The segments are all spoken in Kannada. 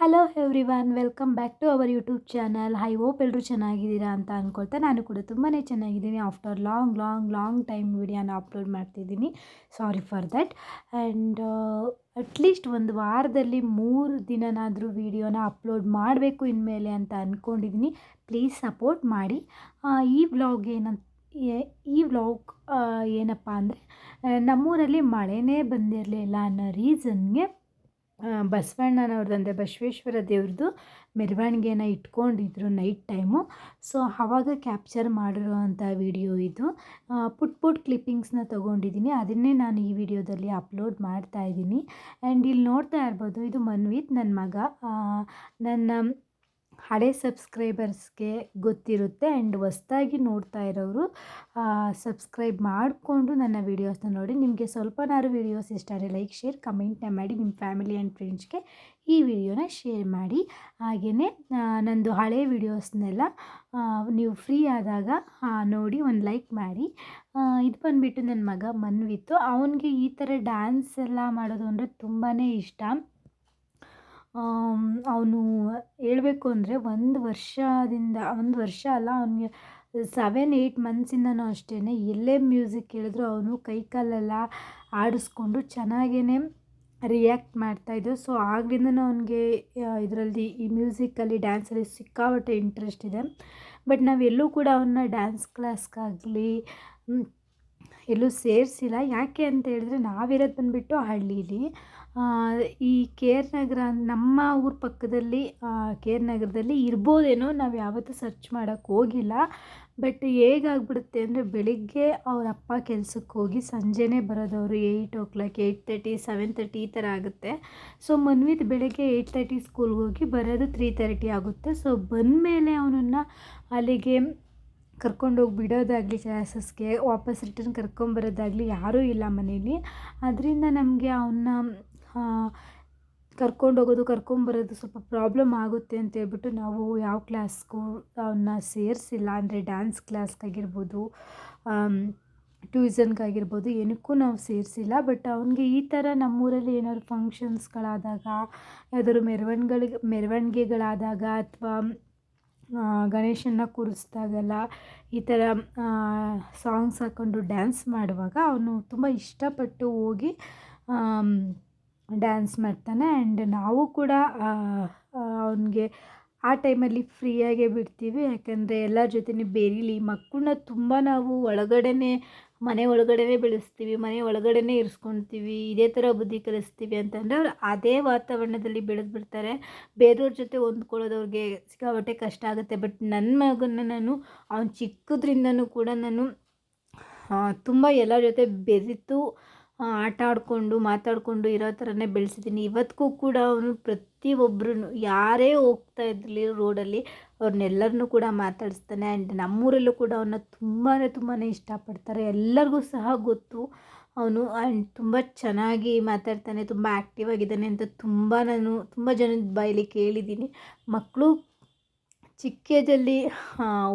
Hello everyone welcome back to our YouTube channel I hope ಎಲ್ಲರೂ ಚೆನ್ನಾಗಿದ್ದೀರಾ ಅಂತ ಅಂದ್ಕೊಳ್ತಾ ನಾನು ಕೂಡ ತುಂಬಾ ಚೆನ್ನಾಗಿದ್ದೀನಿ. After long long long time ವಿಡಿಯೋನ ಅಪ್ಲೋಡ್ ಮಾಡ್ತಿದ್ದೀನಿ. Sorry for that and at least ಒಂದು ವಾರದಲ್ಲಿ ಮೂರು ದಿನನಾದರೂ ವಿಡಿಯೋನ ಅಪ್ಲೋಡ್ ಮಾಡಬೇಕು ಇನ್ಮೇಲೆ ಅಂತ ಅಂದ್ಕೊಂಡಿದ್ದೀನಿ ಪ್ಲೀಸ್ ಸಪೋರ್ಟ್ ಮಾಡಿ. ಈ ವ್ಲಾಗ್ ಏನಂತ ಈ ವ್ಲಾಗ್ ಏನಪ್ಪ ಅಂದರೆ ನಮ್ಮೂರಲ್ಲಿ ಮಳೆನೇ ಬಂದಿರಲಿಲ್ಲ ಅನ್ನೋ ರೀಸನ್ಗೆ ಬಸವಣ್ಣನವ್ರದ್ದು ಅಂದರೆ ಬಸವೇಶ್ವರ ದೇವ್ರದ್ದು ಮೆರವಣಿಗೆನ ಇಟ್ಕೊಂಡಿದ್ರು ನೈಟ್ ಟೈಮು ಸೊ ಆವಾಗ ಕ್ಯಾಪ್ಚರ್ ಮಾಡಿರುವಂಥ ವಿಡಿಯೋ ಇದು. ಪುಟ್ ಪುಟ್ ಕ್ಲಿಪ್ಪಿಂಗ್ಸ್ನ ತೊಗೊಂಡಿದ್ದೀನಿ ಅದನ್ನೇ ನಾನು ಈ ವಿಡಿಯೋದಲ್ಲಿ ಅಪ್ಲೋಡ್ ಮಾಡ್ತಾ ಇದ್ದೀನಿ ಆ್ಯಂಡ್ ಇಲ್ಲಿ ನೋಡ್ತಾ ಇರ್ಬೋದು, ಇದು ಮನ್ವಿತ್ ನನ್ನ ಮಗ. ನನ್ನ ಹಳೆ ಸಬ್ಸ್ಕ್ರೈಬರ್ಸ್ಗೆ ಗೊತ್ತಿರುತ್ತೆ ಆ್ಯಂಡ್ ಹೊಸ್ದಾಗಿ ನೋಡ್ತಾ ಇರೋರು ಸಬ್ಸ್ಕ್ರೈಬ್ ಮಾಡಿಕೊಂಡು ನನ್ನ ವೀಡಿಯೋಸ್ನ ನೋಡಿ. ನಿಮಗೆ ಸ್ವಲ್ಪನಾರು ವೀಡಿಯೋಸ್ ಇಷ್ಟ ಆದರೆ ಲೈಕ್, ಶೇರ್ ಕಮೆಂಟ್ನ ಮಾಡಿ, ನಿಮ್ಮ ಫ್ಯಾಮಿಲಿ ಆ್ಯಂಡ್ ಫ್ರೆಂಡ್ಸ್ಗೆ ಈ ವಿಡಿಯೋನ ಶೇರ್ ಮಾಡಿ. ಹಾಗೆಯೇ ನಂದು ಹಳೆ ವೀಡಿಯೋಸ್ನೆಲ್ಲ ನೀವು ಫ್ರೀ ಆದಾಗ ನೋಡಿ ಒಂದು ಲೈಕ್ ಮಾಡಿ. ಇದು ಬಂದುಬಿಟ್ಟು ನನ್ನ ಮಗ ಮನ್ವಿತ್ತು ಅವನಿಗೆ ಈ ಥರ ಡ್ಯಾನ್ಸ್ ಎಲ್ಲ ಮಾಡೋದು ಅಂದರೆ ತುಂಬಾ ಇಷ್ಟ. ಅವನು ಹೇಳಬೇಕು ಅಂದರೆ ಒಂದು ವರ್ಷದಿಂದ, ಒಂದು ವರ್ಷ ಅಲ್ಲ, ಅವನಿಗೆ ಸೆವೆನ್ ಏಯ್ಟ್ ಮಂತ್ಸಿಂದನೂ ಅಷ್ಟೇ ಎಲ್ಲೇ ಮ್ಯೂಸಿಕ್ ಕೇಳಿದ್ರು ಅವನು ಕೈ ಕಾಲೆಲ್ಲ ಆಡಿಸ್ಕೊಂಡು ಚೆನ್ನಾಗೇ ರಿಯಾಕ್ಟ್ ಮಾಡ್ತಾಯಿದ್ದು ಸೊ ಆಗ್ಲಿಂದನೂ ಅವನಿಗೆ ಇದರಲ್ಲಿ ಈ ಮ್ಯೂಸಿಕಲ್ಲಿ ಡ್ಯಾನ್ಸಲ್ಲಿ ಸಿಕ್ಕಾಪಟ್ಟೆ ಇಂಟ್ರೆಸ್ಟ್ ಇದೆ. ಬಟ್ ನಾವೆಲ್ಲೂ ಕೂಡ ಅವನ್ನ ಡ್ಯಾನ್ಸ್ ಕ್ಲಾಸ್ಗಾಗಲಿ ಎಲ್ಲೂ ಸೇರಿಸಿಲ್ಲ. ಯಾಕೆ ಅಂತ ಹೇಳಿದ್ರೆ ನಾವಿರೋದು ಬಂದುಬಿಟ್ಟು ಹಳ್ಳೀಲಿ. ಈ ಕೆ ಆರ್ ನಗರ ನಮ್ಮ ಊರ ಪಕ್ಕದಲ್ಲಿ ಕೆ ಆರ್ ನಗರದಲ್ಲಿ ಇರ್ಬೋದೇನೋ ನಾವು ಯಾವತ್ತೂ ಸರ್ಚ್ ಮಾಡೋಕ್ಕೆ ಹೋಗಿಲ್ಲ. ಬಟ್ ಹೇಗಾಗ್ಬಿಡುತ್ತೆ ಅಂದರೆ ಬೆಳಿಗ್ಗೆ ಅವ್ರ ಅಪ್ಪ ಕೆಲ್ಸಕ್ಕೆ ಹೋಗಿ ಸಂಜೆನೇ ಬರೋದವರು eight o'clock eight thirty seven thirty ಈ ಥರ ಆಗುತ್ತೆ. ಸೊ ಮನ್ವಿತ್ ಬೆಳಗ್ಗೆ ಏಯ್ಟ್ ತರ್ಟಿ ಸ್ಕೂಲ್ಗೆ ಹೋಗಿ ಬರೋದು ತ್ರೀ ತರ್ಟಿ ಆಗುತ್ತೆ. ಸೊ ಬಂದಮೇಲೆ ಅವನನ್ನು ಅಲ್ಲಿಗೆ ಕರ್ಕೊಂಡೋಗಿ ಬಿಡೋದಾಗಲಿ ಕ್ಲಾಸಸ್ಗೆ ವಾಪಸ್ ರಿಟರ್ನ್ ಕರ್ಕೊಂಬರೋದಾಗಲಿ ಯಾರೂ ಇಲ್ಲ ಮನೇಲಿ. ಅದರಿಂದ ನಮಗೆ ಅವನ್ನ ಕರ್ಕೊಂಡೋಗೋದು, ಕರ್ಕೊಂಬರೋದು ಸ್ವಲ್ಪ ಪ್ರಾಬ್ಲಮ್ ಆಗುತ್ತೆ ಅಂತ ಹೇಳ್ಬಿಟ್ಟು ನಾವು ಯಾವ ಕ್ಲಾಸ್ಗೂ ಅವನ್ನ ಸೇರಿಸಿಲ್ಲ ಅಂದರೆ ಡ್ಯಾನ್ಸ್ ಕ್ಲಾಸ್ಗಾಗಿರ್ಬೋದು ಟ್ಯೂಸನ್ಗಾಗಿರ್ಬೋದು ಏನಕ್ಕೂ ನಾವು ಸೇರಿಸಿಲ್ಲ. ಬಟ್ ಅವನಿಗೆ ಈ ಥರ ನಮ್ಮೂರಲ್ಲಿ ಏನಾದ್ರು ಫಂಕ್ಷನ್ಸ್ಗಳಾದಾಗ ಯಾವ್ದಾದ್ರು ಮೆರವಣ್ಗಳಿಗೆ ಮೆರವಣಿಗೆಗಳಾದಾಗ ಅಥವಾ ಗಣೇಶನ್ನ ಕೂರಿಸ್ದಾಗಲ್ಲ ಈ ಥರ ಸಾಂಗ್ಸ್ ಹಾಕ್ಕೊಂಡು ಡ್ಯಾನ್ಸ್ ಮಾಡುವಾಗ ಅವನು ತುಂಬ ಇಷ್ಟಪಟ್ಟು ಹೋಗಿ ಡ್ಯಾನ್ಸ್ ಮಾಡ್ತಾನೆ ಆ್ಯಂಡ್ ನಾವು ಕೂಡ ಅವನಿಗೆ ಆ ಟೈಮಲ್ಲಿ ಫ್ರೀಯಾಗೇ ಬಿಡ್ತೀವಿ. ಯಾಕಂದರೆ ಎಲ್ಲರ ಜೊತೆನೇ ಬೆರೀಲಿ, ಮಕ್ಕಳನ್ನ ತುಂಬ ನಾವು ಒಳಗಡೆನೇ, ಮನೆ ಒಳಗಡೆನೇ ಬೆಳೆಸ್ತೀವಿ, ಮನೆ ಒಳಗಡೆನೇ ಇರಿಸ್ಕೊಳ್ತೀವಿ ಇದೇ ಥರ ಬುದ್ಧಿ ಕಲಿಸ್ತೀವಿ ಅಂತಂದರೆ ಅವ್ರು ಅದೇ ವಾತಾವರಣದಲ್ಲಿ ಬೆಳೆದ್ಬಿಡ್ತಾರೆ ಬೇರೆಯವ್ರ ಜೊತೆ ಹೊಂದ್ಕೊಳ್ಳೋದು ಅವ್ರಿಗೆ ಸಿಕ್ಕಾಪಟ್ಟೆ ಕಷ್ಟ ಆಗುತ್ತೆ. ಬಟ್ ನನ್ನ ಮಗನ್ನ ನಾನು, ಅವ್ನು ಚಿಕ್ಕದ್ರಿಂದನೂ ಕೂಡ ನಾನು ತುಂಬ ಎಲ್ಲರ ಜೊತೆ ಬೆರೆತು ಆಟ ಆಡಿಕೊಂಡು ಮಾತಾಡಿಕೊಂಡು ಇರೋ ಥರನೇ ಬೆಳೆಸಿದ್ದೀನಿ. ಇವತ್ತಿಗೂ ಕೂಡ ಅವನು ಪ್ರತಿಯೊಬ್ಬರೂ ಯಾರೇ ಹೋಗ್ತಾ ಇದ್ರಲ್ಲಿ ರೋಡಲ್ಲಿ, ಅವ್ರನ್ನೆಲ್ಲರನ್ನು ಕೂಡ ಮಾತಾಡಿಸ್ತಾನೆ. ಆ್ಯಂಡ್ ನಮ್ಮೂರಲ್ಲೂ ಕೂಡ ಅವನ್ನ ತುಂಬಾ ತುಂಬಾ ಇಷ್ಟಪಡ್ತಾರೆ. ಎಲ್ಲರಿಗೂ ಸಹ ಗೊತ್ತು ಅವನು. ಆ್ಯಂಡ್ ತುಂಬ ಚೆನ್ನಾಗಿ ಮಾತಾಡ್ತಾನೆ, ತುಂಬ ಆ್ಯಕ್ಟಿವ್ ಆಗಿದ್ದಾನೆ ಅಂತ ತುಂಬ ನಾನು, ತುಂಬ ಜನದ ಬಾಯಲ್ಲಿ ಕೇಳಿದ್ದೀನಿ. ಮಕ್ಕಳು ಚಿಕ್ಕದಲ್ಲಿ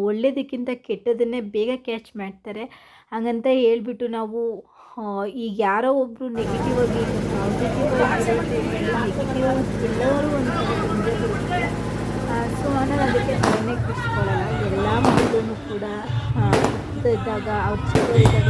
ಒಳ್ಳೆಯದಕ್ಕಿಂತ ಕೆಟ್ಟದನ್ನೇ ಬೇಗ ಕ್ಯಾಚ್ ಮಾಡ್ತಾರೆ. ಹಾಗಂತ ಹೇಳ್ಬಿಟ್ಟು ನಾವು ಈಗ ಯಾರೋ ಒಬ್ಬರು ನೆಗೆಟಿವ್ ಆಗಿ ಪಾಸಿಟಿವ್ ಆಗಿ ನೆಗೆಟಿವ್ ಎಲ್ಲರೂ ಒಂದು ಸೊ ನಾನು ಅದಕ್ಕೆ ತಲೆನೇ ಕೆಡಿಸ್ಕೊಳ್ಳಲ್ಲ ಎಲ್ಲ ಮಕ್ಕಳೂ ಕೂಡ ಇದ್ದಾಗ, ಅವ್ರ ಚಿಕ್ಕ ಇದ್ದಾಗ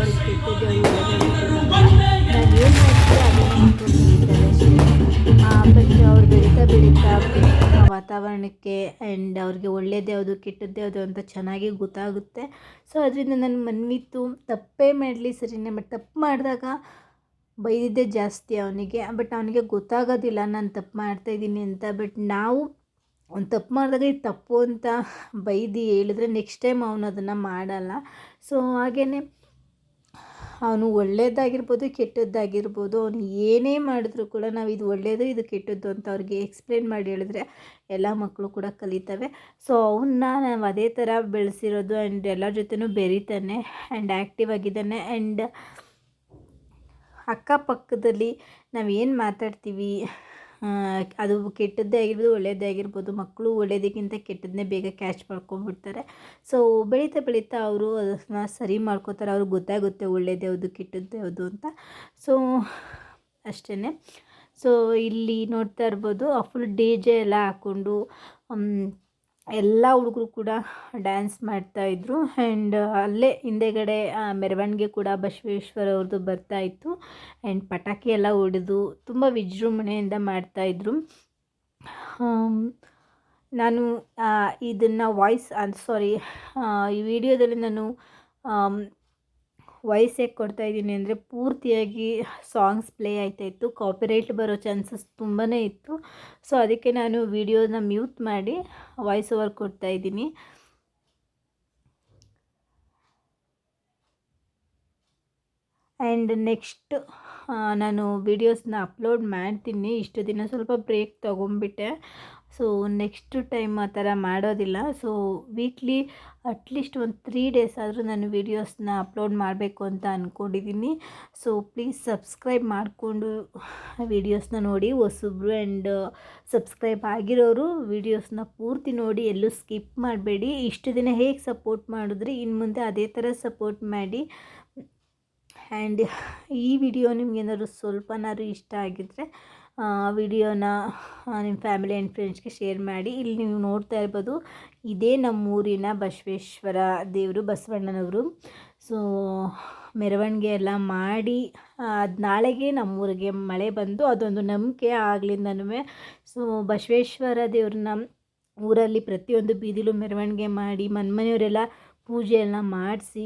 ವಾತಾವರಣಕ್ಕೆ ಆ್ಯಂಡ್ ಅವ್ರಿಗೆ ಒಳ್ಳೇದು ಯಾವುದು ಕೆಟ್ಟದ್ದು ಯಾವುದು ಅಂತ ಚೆನ್ನಾಗಿ ಗೊತ್ತಾಗುತ್ತೆ. ಸೊ ಅದರಿಂದ ನನ್ನ ಮನ್ವಿತ್ತು ತಪ್ಪೇ ಮಾಡಲಿ ಸರಿನೇ ಬಟ್ ತಪ್ಪು ಮಾಡಿದಾಗ ಬೈದಿದ್ದೇ ಜಾಸ್ತಿ ಅವನಿಗೆ. ಬಟ್ ಅವನಿಗೆ ಗೊತ್ತಾಗೋದಿಲ್ಲ, ನಾನು ತಪ್ಪು ಮಾಡ್ತಾ ಇದ್ದೀನಿ ಅಂತ. ಬಟ್ ನಾವು ಅವ್ನು ತಪ್ಪು ಮಾಡಿದಾಗ ಇದು ತಪ್ಪು ಅಂತ ಬೈದು ಹೇಳಿದ್ರೆ ನೆಕ್ಸ್ಟ್ ಟೈಮ್ ಅವನು ಅದನ್ನು ಮಾಡಲ್ಲ. ಸೊ ಹಾಗೆಯೇ ಅವನು ಒಳ್ಳೆಯದಾಗಿರ್ಬೋದು ಕೆಟ್ಟದ್ದಾಗಿರ್ಬೋದು, ಅವನು ಏನೇ ಮಾಡಿದ್ರು ಕೂಡ ನಾವು ಇದು ಒಳ್ಳೆಯದು ಇದು ಕೆಟ್ಟದ್ದು ಅಂತ ಅವ್ರಿಗೆ ಎಕ್ಸ್ಪ್ಲೇನ್ ಮಾಡಿ ಹೇಳಿದ್ರೆ ಎಲ್ಲ ಮಕ್ಕಳು ಕೂಡ ಕಲಿತವೆ. ಸೊ ಅವನ್ನ ನಾವು ಅದೇ ಥರ ಬೆಳೆಸಿರೋದು ಆ್ಯಂಡ್ ಎಲ್ಲರ ಜೊತೆನೂ ಬೆರೀತಾನೆ ಆ್ಯಂಡ್ ಆ್ಯಕ್ಟಿವ್ ಆಗಿದ್ದಾನೆ ಆ್ಯಂಡ್ ಅಕ್ಕಪಕ್ಕದಲ್ಲಿ ನಾವು ಏನು ಮಾತಾಡ್ತೀವಿ ಅದು ಕೆಟ್ಟದ್ದೇ ಆಗಿರ್ಬೋದು ಒಳ್ಳೆಯದೇ ಆಗಿರ್ಬೋದು, ಮಕ್ಕಳು ಒಳ್ಳೆಯದಕ್ಕಿಂತ ಕೆಟ್ಟದನ್ನೇ ಬೇಗ ಕ್ಯಾಚ್ ಮಾಡ್ಕೊಂಡ್ಬಿಡ್ತಾರೆ. ಸೊ ಬೆಳೀತಾ ಬೆಳೀತಾ ಅವರು ಅದನ್ನ ಸರಿ ಮಾಡ್ಕೋತಾರೆ, ಅವ್ರಿಗೆ ಗೊತ್ತಾಗುತ್ತೆ ಒಳ್ಳೇದು ಯಾವುದು, ಕೆಟ್ಟದ್ದು ಯಾವುದು ಅಂತ. ಸೊ ಅಷ್ಟೇ ಸೊ ಇಲ್ಲಿ ನೋಡ್ತಾ ಇರ್ಬೋದು ಫುಲ್ ಡಿ ಜೆ ಎಲ್ಲ ಹಾಕ್ಕೊಂಡು ಎಲ್ಲ ಹುಡುಗರು ಕೂಡ ಡ್ಯಾನ್ಸ್ ಮಾಡ್ತಾಯಿದ್ರು ಆ್ಯಂಡ್ ಅಲ್ಲೇ ಹಿಂದೆಗಡೆ ಮೆರವಣಿಗೆ ಕೂಡ ಬಸವೇಶ್ವರ ಅವ್ರದ್ದು ಬರ್ತಾಯಿತ್ತು ಆ್ಯಂಡ್ ಪಟಾಕಿ ಎಲ್ಲ ಹೊಡೆದು ತುಂಬ ವಿಜೃಂಭಣೆಯಿಂದ ಮಾಡ್ತಾಯಿದ್ರು ನಾನು ಇದನ್ನು ವಾಯ್ಸ್ ಸಾರಿ ಈ ವಿಡಿಯೋದಲ್ಲಿ ನಾನು ವಾಯ್ಸ್ ಹೇಗೆ ಕೊಡ್ತಾ ಇದ್ದೀನಿ ಅಂದರೆ ಪೂರ್ತಿಯಾಗಿ ಸಾಂಗ್ಸ್ ಪ್ಲೇ ಆಯ್ತಾ ಇತ್ತು ಕಾಪಿರೈಟ್ ಬರೋ ಚಾನ್ಸಸ್ ತುಂಬಾ ಇತ್ತು. ಸೊ ಅದಕ್ಕೆ ನಾನು ವಿಡಿಯೋನ ಮ್ಯೂಟ್ ಮಾಡಿ ವಾಯ್ಸ್ ಓವರ್ ಕೊಡ್ತಾ ಇದ್ದೀನಿ. ಆ್ಯಂಡ್ ನೆಕ್ಸ್ಟ್ ನಾನು ವೀಡಿಯೋಸ್ನ ಅಪ್ಲೋಡ್ ಮಾಡ್ತೀನಿ. ಇಷ್ಟು ದಿನ ಸ್ವಲ್ಪ ಬ್ರೇಕ್ ತೊಗೊಂಬಿಟ್ಟೆ ಸೊ ನೆಕ್ಸ್ಟ್ ಟೈಮ್ ಆ ಥರ ಮಾಡೋದಿಲ್ಲ. ಸೊ ವೀಕ್ಲಿ ಅಟ್ಲೀಸ್ಟ್ ಒಂದು ತ್ರೀ ಡೇಸ್ ಆದರೂ ನಾನು ವೀಡಿಯೋಸ್ನ ಅಪ್ಲೋಡ್ ಮಾಡಬೇಕು ಅಂತ ಅಂದ್ಕೊಂಡಿದ್ದೀನಿ ಸೊ ಪ್ಲೀಸ್ ಸಬ್ಸ್ಕ್ರೈಬ್ ಮಾಡಿಕೊಂಡು ವೀಡಿಯೋಸ್ನ ನೋಡಿ. ಹೊಸಬ್ರು ಆ್ಯಂಡ್ ಸಬ್ಸ್ಕ್ರೈಬ್ ಆಗಿರೋರು ವೀಡಿಯೋಸ್ನ ಪೂರ್ತಿ ನೋಡಿ. ಎಲ್ಲೂ ಸ್ಕಿಪ್ ಮಾಡಬೇಡಿ. ಇಷ್ಟು ದಿನ ಹೇಗೆ ಸಪೋರ್ಟ್ ಮಾಡಿದ್ರಿ? ಇನ್ನು ಮುಂದೆ ಅದೇ ಥರ ಸಪೋರ್ಟ್ ಮಾಡಿ. ಆ್ಯಂಡ್ ಈ ವಿಡಿಯೋ ನಿಮ್ಗೇನಾದ್ರು ಸ್ವಲ್ಪನಾದ್ರು ಇಷ್ಟ ಆಗಿದ್ದರೆ ವಿಡಿಯೋನ ನಿಮ್ಮ ಫ್ಯಾಮಿಲಿ ಆ್ಯಂಡ್ ಫ್ರೆಂಡ್ಸ್ಗೆ ಶೇರ್ ಮಾಡಿ. ಇಲ್ಲಿ ನೀವು ನೋಡ್ತಾ ಇರ್ಬೋದು, ಇದೇ ನಮ್ಮೂರಿನ ಬಸವೇಶ್ವರ ದೇವರು, ಬಸವಣ್ಣನವರು. ಸೊ ಮೆರವಣಿಗೆ ಎಲ್ಲ ಮಾಡಿ ಅದು ನಾಳೆಗೆ ನಮ್ಮೂರಿಗೆ ಮಳೆ ಬಂದು ಅದೊಂದು ನಂಬಿಕೆ ಆಗ್ಲಿಂದನೂ ಸೊ ಬಸವೇಶ್ವರ ದೇವ್ರನ್ನ ಊರಲ್ಲಿ ಪ್ರತಿಯೊಂದು ಬೀದಿಲೂ ಮೆರವಣಿಗೆ ಮಾಡಿ ಮನೆಯವರೆಲ್ಲ ಪೂಜೆ ಎಲ್ಲ ಮಾಡಿಸಿ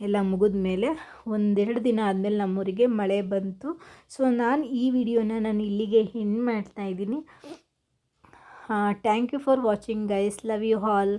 ಎಲ್ಲ ಮುಗಿದ ಮೇಲೆ ಒಂದೆರಡು ದಿನ ಆದಮೇಲೆ ನಮ್ಮೂರಿಗೆ ಮಳೆ ಬಂತು. ಸೊ ನಾನು ಈ ವಿಡಿಯೋನ ನಾನು ಇಲ್ಲಿಗೆ ಹೆಣ್ಣು ಮಾಡ್ತಾಯಿದ್ದೀನಿ thank you for watching guys love you all